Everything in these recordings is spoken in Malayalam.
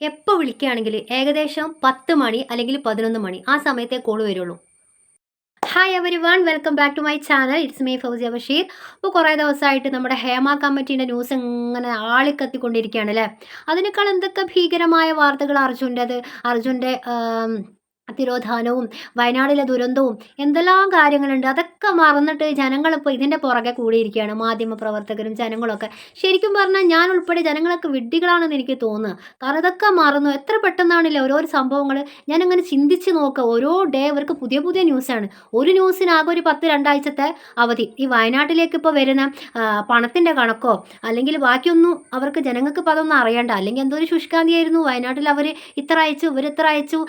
എപ്പോൾ വിളിക്കുകയാണെങ്കിൽ ഏകദേശം പത്ത് മണി അല്ലെങ്കിൽ പതിനൊന്ന് മണി ആ സമയത്തെ കോൾ വരുള്ളൂ. Hi everyone welcome back to my channel it's my Fousiya Basheer ഇപ്പോൾ കുറേ ദിവസമായിട്ട് നമ്മുടെ ഹേമ കമ്മിറ്റീന്റെ ന്യൂസ് ഇങ്ങനെ ആളിക്കത്തിക്കൊണ്ടിരിക്കുകയാണ് അല്ലേ? അതിനേക്കാൾ എന്തൊക്കെ ഭീകരമായ വാർത്തകൾ അർജുന്റെത് അർജുന്റെ തിരോധാനവും വയനാടിലെ ദുരന്തവും എന്തെല്ലാം കാര്യങ്ങളുണ്ട്? അതൊക്കെ മറന്നിട്ട് ജനങ്ങളിപ്പോൾ ഇതിന്റെ പുറകെ കൂടിയിരിക്കുകയാണ് മാധ്യമ പ്രവർത്തകരും ജനങ്ങളൊക്കെ. ശരിക്കും പറഞ്ഞാൽ ഞാൻ ഉൾപ്പെടെ ജനങ്ങളൊക്കെ വിഡ്ഢികളാണെന്ന് എനിക്ക് തോന്നുന്നത് കാരണം ഇതൊക്കെ മറന്നു. എത്ര പെട്ടെന്നാണല്ലേ ഓരോ സംഭവങ്ങൾ ഞാനങ്ങനെ ചിന്തിച്ച് നോക്കുക. ഓരോ ഡേ അവർക്ക് പുതിയ പുതിയ ന്യൂസാണ്. ഒരു ന്യൂസിനാകെ ഒരു പത്ത് രണ്ടാഴ്ചത്തെ അവധി. ഈ വയനാട്ടിലേക്ക് ഇപ്പോൾ വരുന്ന പണത്തിന്റെ കണക്കോ അല്ലെങ്കിൽ ബാക്കിയൊന്നും അവർക്ക് ജനങ്ങൾക്ക് ഇപ്പോൾ അതൊന്നും അറിയണ്ട. അല്ലെങ്കിൽ എന്തോ ഒരു ശുഷ്കാന്തിയായിരുന്നു വയനാട്ടിൽ അവർ ഇത്ര അയച്ചു ഇവർ ഇത്ര അയച്ചു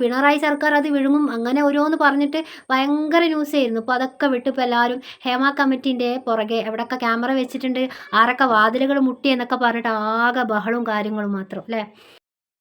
പിണറായി സർക്കാർ അത് വിഴുങ്ങും. അങ്ങനെ ഓരോന്ന് പറഞ്ഞിട്ട് ഭയങ്കര ന്യൂസ് ആയിരുന്നു. ഇപ്പോൾ അതൊക്കെ വിട്ട് ഇപ്പോൾ എല്ലാവരും ഹേമ കമ്മിറ്റീന്റെ പുറകെ എവിടെയൊക്കെ ക്യാമറ വെച്ചിട്ടുണ്ട് ആരൊക്കെ വാതിലുകൾ മുട്ടി എന്നൊക്കെ പറഞ്ഞിട്ട് ആകെ ബഹളവും കാര്യങ്ങളും മാത്രം അല്ലേ?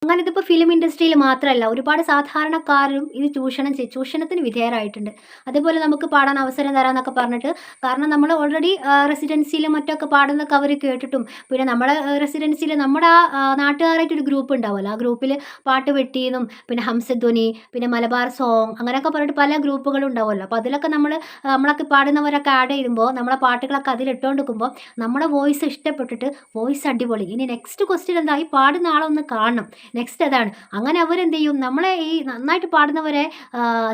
അങ്ങനെ ഇതിപ്പോൾ ഫിലിം ഇൻഡസ്ട്രിയിൽ മാത്രമല്ല ഒരുപാട് സാധാരണക്കാരും ഇത് ചൂഷണം ചെയ്യും ചൂഷണത്തിന് വിധേയരായിട്ടുണ്ട്. അതേപോലെ നമുക്ക് പാടാൻ അവസരം തരാമെന്നൊക്കെ പറഞ്ഞിട്ട് കാരണം നമ്മൾ ഓൾറെഡി റെസിഡൻസിയിലും മറ്റൊക്കെ പാടുന്നൊക്കെ അവർ കേട്ടിട്ടും പിന്നെ നമ്മുടെ റെസിഡൻസിയിൽ നമ്മുടെ ആ നാട്ടുകാരായിട്ടൊരു ഗ്രൂപ്പ് ഉണ്ടാവുമല്ലോ ആ ഗ്രൂപ്പിൽ പാട്ട് വെട്ടിയെന്നും പിന്നെ ഹംസധ്വനി പിന്നെ മലബാർ സോങ് അങ്ങനെയൊക്കെ പറഞ്ഞിട്ട് പല ഗ്രൂപ്പുകളും ഉണ്ടാവുമല്ലോ അപ്പോൾ അതിലൊക്കെ നമ്മൾ നമ്മളൊക്കെ പാടുന്നവരൊക്കെ ആഡ് ചെയ്യുമ്പോൾ നമ്മളെ പാട്ടുകളൊക്കെ അതിലിട്ടുകൊണ്ട് നിൽക്കുമ്പോൾ നമ്മുടെ വോയിസ് ഇഷ്ടപ്പെട്ടിട്ട് വോയിസ് അടിപൊളി. ഇനി നെക്സ്റ്റ് ക്വസ്റ്റ്യൻ എന്തായി? പാടുന്ന ആളൊന്ന് കാണണം. നെക്സ്റ്റ് അതാണ് അങ്ങനെ അവരെന്ത് ചെയ്യും നമ്മളെ ഈ നന്നായിട്ട് പാടുന്നവരെ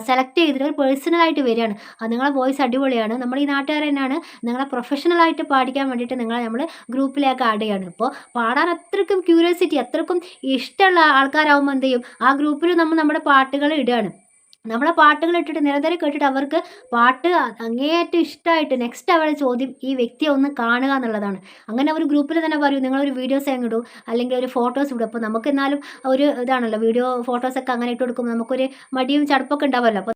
സെലക്ട് ചെയ്തിട്ട് ഒരു പേഴ്സണലായിട്ട് വരികയാണ്. നിങ്ങളെ വോയിസ് അടിപൊളിയാണ്. നമ്മൾ ഈ നാട്ടുകാർ തന്നെയാണ്. നിങ്ങളെ പ്രൊഫഷണലായിട്ട് പാടിക്കാൻ വേണ്ടിയിട്ട് നിങ്ങളെ നമ്മൾ ഗ്രൂപ്പിലേക്ക് ആഡ് ചെയ്യാണ്. ഇപ്പോൾ പാടാൻ അത്രയ്ക്കും ക്യൂരിയോസിറ്റി അത്രയ്ക്കും ഇഷ്ടമുള്ള ആൾക്കാരാകുമ്പോൾ എന്ത് ചെയ്യും ആ ഗ്രൂപ്പിൽ നമ്മൾ നമ്മുടെ പാട്ടുകൾ ഇടുകയാണ്. നമ്മളെ പാട്ടുകൾ ഇട്ടിട്ട് നിരന്തരം കേട്ടിട്ട് അവർക്ക് പാട്ട് അങ്ങേയറ്റം ഇഷ്ടമായിട്ട് നെക്സ്റ്റ് അവരുടെ ചോദ്യം ഈ വ്യക്തിയെ ഒന്ന് കാണുക എന്നുള്ളതാണ്. അങ്ങനെ അവർ ഗ്രൂപ്പിൽ തന്നെ പറയും നിങ്ങളൊരു വീഡിയോസ് അങ്ങ് ഇടും അല്ലെങ്കിൽ ഒരു ഫോട്ടോസ് ഇടും. അപ്പോൾ നമുക്ക് എന്നാലും ഒരു ഇതാണല്ലോ വീഡിയോ ഫോട്ടോസൊക്കെ അങ്ങനെ ഇട്ട് കൊടുക്കുമ്പോൾ നമുക്കൊരു മടിയും ചടുപ്പൊക്കെ ഉണ്ടാവുമല്ലോ. അപ്പോൾ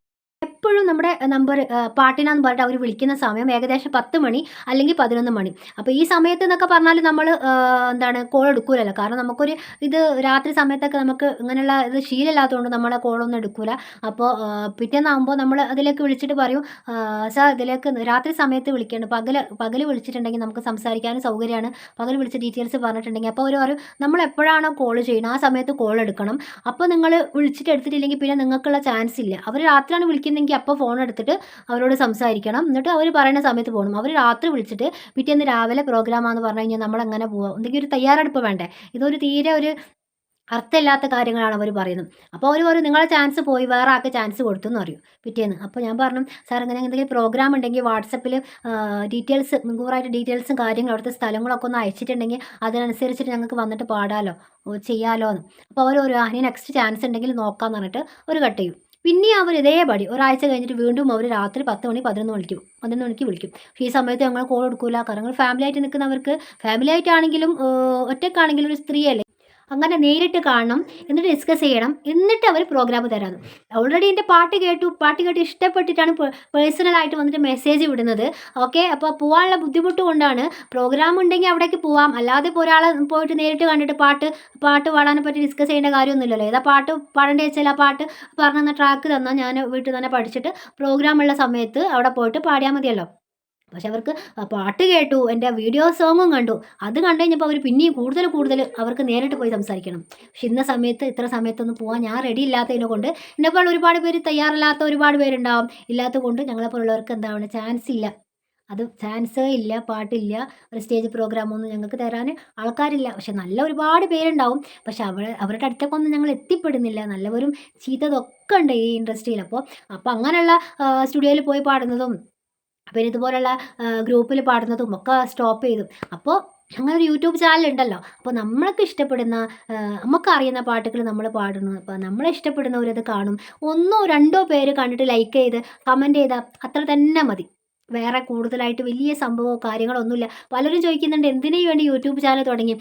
എപ്പോഴും നമ്മുടെ നമ്പർ പാട്ടിനാന്ന് പറഞ്ഞിട്ട് അവർ വിളിക്കുന്ന സമയം ഏകദേശം പത്ത് മണി അല്ലെങ്കിൽ പതിനൊന്ന് മണി. അപ്പോൾ ഈ സമയത്ത് എന്നൊക്കെ പറഞ്ഞാൽ നമ്മൾ എന്താണ് കോൾ എടുക്കൂലല്ലോ. കാരണം നമുക്കൊരു ഇത് രാത്രി സമയത്തൊക്കെ നമുക്ക് ഇങ്ങനെയുള്ള ഇത് ശീലമില്ലാത്തതുകൊണ്ട് നമ്മളെ കോളൊന്നും എടുക്കൂല. അപ്പോൾ പിറ്റേന്നാകുമ്പോൾ നമ്മൾ അതിലേക്ക് വിളിച്ചിട്ട് പറയും സാർ ഇതിലേക്ക് രാത്രി സമയത്ത് വിളിക്കേണ്ട. പകൽ പകൽ വിളിച്ചിട്ടുണ്ടെങ്കിൽ നമുക്ക് സംസാരിക്കാനും സൗകര്യമാണ്. പകൽ വിളിച്ച ഡീറ്റെയിൽസ് പറഞ്ഞിട്ടുണ്ടെങ്കിൽ. അപ്പോൾ അവർ പറയും നമ്മൾ എപ്പോഴാണോ കോൾ ചെയ്യുന്നത്? ആ സമയത്ത് കോൾ എടുക്കണം. അപ്പോൾ നിങ്ങൾ വിളിച്ചിട്ട് എടുത്തിട്ടില്ലെങ്കിൽ പിന്നെ നിങ്ങൾക്കുള്ള ചാൻസ് ഇല്ല. അവർ രാത്രിയാണ് വിളിക്കുന്നതെങ്കിൽ അപ്പോൾ ഫോൺ എടുത്തിട്ട് അവരോട് സംസാരിക്കണം. എന്നിട്ട് അവർ പറയുന്ന സമയത്ത് പോകണം അവർ രാത്രി വിളിച്ചിട്ട് പിറ്റേന്ന് രാവിലെ പ്രോഗ്രാമാണെന്ന് പറഞ്ഞു കഴിഞ്ഞാൽ നമ്മൾ എങ്ങനെ പോവാം? എന്തെങ്കിലും ഒരു തയ്യാറെടുപ്പ് വേണ്ടേ? ഇതൊരു തീരെ ഒരു അർത്ഥമില്ലാത്ത കാര്യങ്ങളാണ് അവർ പറയുന്നത്. അപ്പോൾ അവർ പറയും നിങ്ങളെ ചാൻസ് പോയി വേറെ ആൾക്ക് ചാൻസ് കൊടുത്തു എന്ന് പറയും. പിറ്റേന്ന്. അപ്പോൾ ഞാൻ പറഞ്ഞു സാർ അങ്ങനെ എന്തെങ്കിലും പ്രോഗ്രാം ഉണ്ടെങ്കിൽ വാട്സപ്പിൽ ഡീറ്റെയിൽസ് മുൻകൂറായിട്ട് ഡീറ്റെയിൽസും കാര്യങ്ങളും അവിടുത്തെ സ്ഥലങ്ങളൊക്കെ ഒന്ന് അയച്ചിട്ടുണ്ടെങ്കിൽ അതിനനുസരിച്ചിട്ട് ഞങ്ങൾക്ക് വന്നിട്ട് പാടാലോ? ചെയ്യാലോ എന്ന് അപ്പോൾ അവർ ഒരു നെക്സ്റ്റ് ചാൻസ് ഉണ്ടെങ്കിൽ നോക്കാമെന്ന് പറഞ്ഞിട്ട് ഒരു കട്ട് ചെയ്യും. പിന്നെ അവർ ഇതേപടി ഒരാഴ്ച കഴിഞ്ഞിട്ട് വീണ്ടും അവർ രാത്രി പത്ത് മണി പതിനൊന്ന് മണിക്ക് പതിനൊന്ന് മണിക്ക് വിളിക്കും. ഈ സമയത്ത് ഞങ്ങൾ കോൾ എടുക്കില്ല കാരണം ഫാമിലി ആയിട്ട് നിൽക്കുന്നവർക്ക് ഫാമിലി ആയിട്ടാണെങ്കിലും ഒറ്റക്കാണെങ്കിലും ഒരു സ്ത്രീയല്ലേ? അങ്ങനെ നേരിട്ട് കാണണം എന്നിട്ട് ഡിസ്കസ് ചെയ്യണം എന്നിട്ട് അവർ പ്രോഗ്രാം തരാം ഓൾറെഡി എന്റെ പാട്ട് കേട്ടു പാട്ട് കേട്ട് ഇഷ്ടപ്പെട്ടിട്ടാണ് പേഴ്സണലായിട്ട് വന്നിട്ട് മെസ്സേജ് വിടുന്നത്. ഓക്കെ അപ്പോൾ പോകാനുള്ള ബുദ്ധിമുട്ട് കൊണ്ടാണ് പ്രോഗ്രാം ഉണ്ടെങ്കിൽ അവിടേക്ക് പോവാം. അല്ലാതെ ഇപ്പോൾ ഒരാളെ പോയിട്ട് നേരിട്ട് കണ്ടിട്ട് പാട്ട് പാട്ട് പാടാനെ പറ്റി ഡിസ്കസ് ചെയ്യേണ്ട കാര്യമൊന്നുമില്ലല്ലോ. ഏതാ പാട്ട് പാടേണ്ട വെച്ചാൽ ആ പാട്ട് പറഞ്ഞ ട്രാക്ക് തന്നാൽ ഞാൻ വീട്ടിൽ തന്നെ പഠിച്ചിട്ട് പ്രോഗ്രാം ഉള്ള സമയത്ത് അവിടെ പോയിട്ട് പാടിയാൽ മതിയല്ലോ. പക്ഷെ അവർക്ക് പാട്ട് കേട്ടു എന്റെ വീഡിയോ സോങ്ങും കണ്ടു. അത് കണ്ടു കഴിഞ്ഞപ്പോൾ അവർ പിന്നെയും കൂടുതൽ കൂടുതൽ അവർക്ക് നേരിട്ട് പോയി സംസാരിക്കണം. പക്ഷെ ഇന്ന സമയത്ത് ഇത്ര സമയത്തൊന്നും പോകാൻ ഞാൻ റെഡി ഇല്ലാത്തതിനെ കൊണ്ട് എന്നെപ്പോലെ ഒരുപാട് പേര് തയ്യാറല്ലാത്ത ഒരുപാട് പേരുണ്ടാവും. ഇല്ലാത്ത കൊണ്ട് ഞങ്ങളെപ്പോലുള്ളവർക്ക് എന്താണ് ചാൻസ് ഇല്ല. അത് ചാൻസ് ഇല്ല പാട്ടില്ല ഒരു സ്റ്റേജ് പ്രോഗ്രാമൊന്നും ഞങ്ങൾക്ക് തരാൻ ആൾക്കാരില്ല. പക്ഷെ നല്ല ഒരുപാട് പേരുണ്ടാവും. പക്ഷെ അവർ അവരുടെ അടുത്തേക്കൊന്നും ഞങ്ങൾ എത്തിപ്പെടുന്നില്ല. നല്ലവരും ചീത്തതൊക്കെ ഉണ്ട് ഈ ഇൻഡസ്ട്രിയിൽ അപ്പോൾ അപ്പോൾ അങ്ങനെയുള്ള സ്റ്റുഡിയോയിൽ പോയി പാടുന്നതും പിന്നെ ഇതുപോലുള്ള ഗ്രൂപ്പിൽ പാടുന്നതും ഒക്കെ സ്റ്റോപ്പ് ചെയ്തു. അപ്പോൾ അങ്ങനെ ഒരു യൂട്യൂബ് ചാനൽ ഉണ്ടല്ലോ അപ്പോൾ നമ്മൾക്ക് ഇഷ്ടപ്പെടുന്ന നമുക്ക് അറിയുന്ന പാട്ടുകൾ നമ്മൾ പാടുന്നു. അപ്പോൾ നമ്മളെ ഇഷ്ടപ്പെടുന്നവരത് കാണും. ഒന്നോ രണ്ടോ പേര് കണ്ടിട്ട് ലൈക്ക് ചെയ്ത് കമന്റ് ചെയ്താൽ അത്ര തന്നെ മതി. വേറെ കൂടുതലായിട്ട് വലിയ സംഭവമോ കാര്യങ്ങളോ ഒന്നുമില്ല. പലരും ചോദിക്കുന്നുണ്ട് എന്തിനു വേണ്ടി യൂട്യൂബ് ചാനൽ തുടങ്ങി?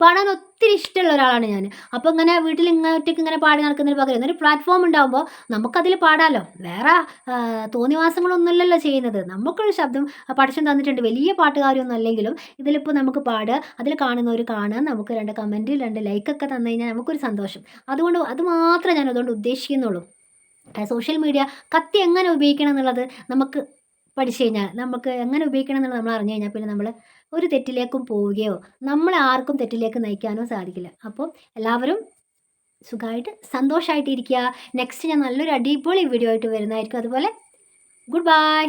പാടാൻ ഒത്തിരി ഇഷ്ടമുള്ള ഒരാളാണ് ഞാൻ. അപ്പോൾ ഇങ്ങനെ വീട്ടിൽ ഇങ്ങനെ ഒറ്റയ്ക്ക് ഇങ്ങനെ പാടി നടക്കുന്നതിന് പകരം ഒരു പ്ലാറ്റ്ഫോം ഉണ്ടാകുമ്പോൾ നമുക്കതിൽ പാടാമല്ലോ വേറെ തോന്നിവാസങ്ങളൊന്നുമില്ലല്ലോ ചെയ്യുന്നത്. നമുക്കൊരു ശബ്ദം പഠിച്ചു തന്നിട്ടുണ്ട്. വലിയ പാട്ടുകാരൊന്നും അല്ലെങ്കിലും ഇതിലിപ്പോൾ നമുക്ക് പാടുക അതിൽ കാണുന്നവർ കാണുക നമുക്ക് രണ്ട് കമന്റ് രണ്ട് ലൈക്കൊക്കെ തന്നു കഴിഞ്ഞാൽ നമുക്കൊരു സന്തോഷം. അതുകൊണ്ട് അത് മാത്രമേ ഞാൻ അതുകൊണ്ട് ഉദ്ദേശിക്കുന്നുള്ളൂ. സോഷ്യൽ മീഡിയ കത്തി എങ്ങനെ ഉപയോഗിക്കണം എന്നുള്ളത് നമുക്ക് പഠിച്ചു കഴിഞ്ഞാൽ നമുക്ക് എങ്ങനെ ഉപയോഗിക്കണം എന്നുള്ളത് നമ്മൾ അറിഞ്ഞു കഴിഞ്ഞാൽ പിന്നെ നമ്മൾ ഒരു തെറ്റിലേക്കും പോവുകയോ നമ്മളെ ആർക്കും തെറ്റിലേക്ക് നയിക്കാനോ സാധിക്കില്ല. അപ്പോൾ എല്ലാവരും സുഖമായിട്ട് സന്തോഷമായിട്ടിരിക്കുക. നെക്സ്റ്റ് ഞാൻ നല്ലൊരു അടിപൊളി വീഡിയോ ആയിട്ട് വരുന്നതായിരിക്കും. അതുപോലെ ഗുഡ് ബൈ